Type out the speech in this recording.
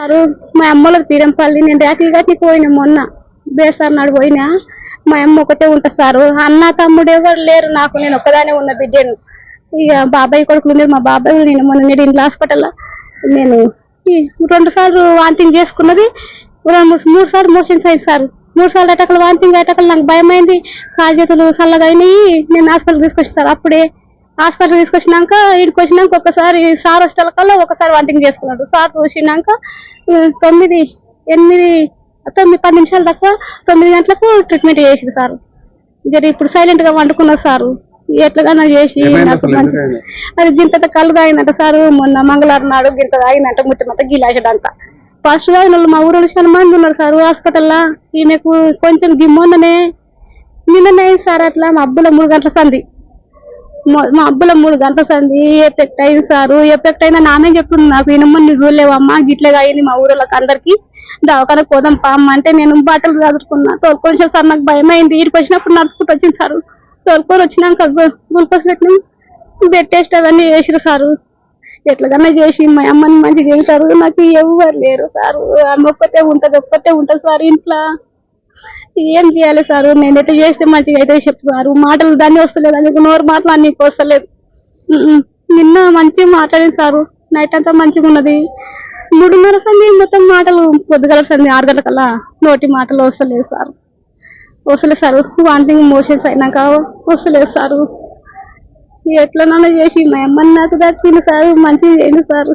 Sir మా అమ్మలకు తీరంపల్లి నేను ర్యాకులు కట్టి పోయిన మొన్న. బేసార్ నాడు పోయినా. మా అమ్మ ఒకటే ఉంటా సారు. అన్న తమ్ముడు ఎవరు లేరు. నాకు నేను ఒక్కదానే ఉన్న బిడ్డను. ఇక బాబాయ్ కొడుకులు ఉన్నారు. మా బాబాయ్ నేను మొన్న నేను ఇంట్లో హాస్పిటల్లో నేను ఈ రెండు సార్లు వాంతింగ్ చేసుకున్నది. రెండు మూడు సార్లు మోషన్స్ అయింది సార్. మూడు సార్లు అటకలు వాంతింగ్ అటకలు నాకు భయమైంది. కాలు చేతులు చల్లగా అయినాయి. నేను హాస్పిటల్ తీసుకొచ్చి సార్. అప్పుడే హాస్పిటల్ తీసుకొచ్చినాక ఇక్కడికి వచ్చినాక ఒకసారి సార్ హాస్టల్ కల్లా ఒకసారి వాంటింగ్ చేసుకున్నాడు. సార్ చూసినాక తొమ్మిది ఎనిమిది తొమ్మిది పది నిమిషాలు తక్కువ తొమ్మిది గంటలకు ట్రీట్మెంట్ చేసిరు సార్. జర ఇప్పుడు సైలెంట్గా వండుకున్నారు సారు. ఎట్లాగానో చేసి నాకు? మంచి గింత కళ్ళు తాగినట్ట సారు. మొన్న మంగళవారం నాడు గింత తాగినట్ట ముత్తి మొత్తం గిలాసడంత ఫస్ట్ తాగిన వాళ్ళు మా ఊరు చాలా మంది ఉన్నారు సార్ హాస్పిటల్లో. ఈమెకు కొంచెం గిమ్మొన్ననే నిన్ననే సార్ అట్లా మా అబ్బుల మూడు గంటల సంది మా మా అబ్బుల మూడు గంటల సంది ఎఫెక్ట్ అయింది సారు? ఎఫెక్ట్ అయినా నామే చెప్తుంది నాకు. ఇనమ్మని నువ్వు చూడలేవమ్మా గిట్లే అయింది మా ఊరిలోకి అందరికి. దవాఖాన పోదాం పామ్మ అంటే నేను బట్టలు చదువుకున్నా. తోలుకొని సార్ నాకు భయం అయింది ఇక్కడికి వచ్చినప్పుడు నడుచుకుంటూ వచ్చింది సారు. తోలుకొని వచ్చినాక గు- గ్లూకోజ్ పెట్టినాం బెడ్ టెస్ట్ అవన్నీ చేసిరు సారు. ఎట్లాగన్నా చేసి మా అమ్మని మంచిగా చేస్తారు. నాకు ఎవరు లేరు సారు. ఆమె ఒక్కతే ఉంటది ఒక్కతే ఉంటది సార్ ఇంట్లో. ఏం చేయాలి సార్? నేను చేస్తే మంచిగా అయితే చెప్తున్నారు మాటలు దాన్ని వస్తలేదు. అందుకు నోరు మాటలు నీకు వస్తలేదు నిన్న మంచిగా మాట్లాడింది సారు. నైట్ అంతా మంచిగా ఉన్నది. మూడున్నర సంది మొత్తం మాటలు పొద్దుగల సంది ఆరు గంటలకల్లా నోటి మాటలు వస్తలేదు సార్. వస్తలేదు సార్. వాంటింగ్ మోషన్స్ అయినాక వస్తలేదు సారు. ఎట్లనన్నా చేసి మా అమ్మని నాకు దక్కింది సార్. మంచిగా చేయండి సార్.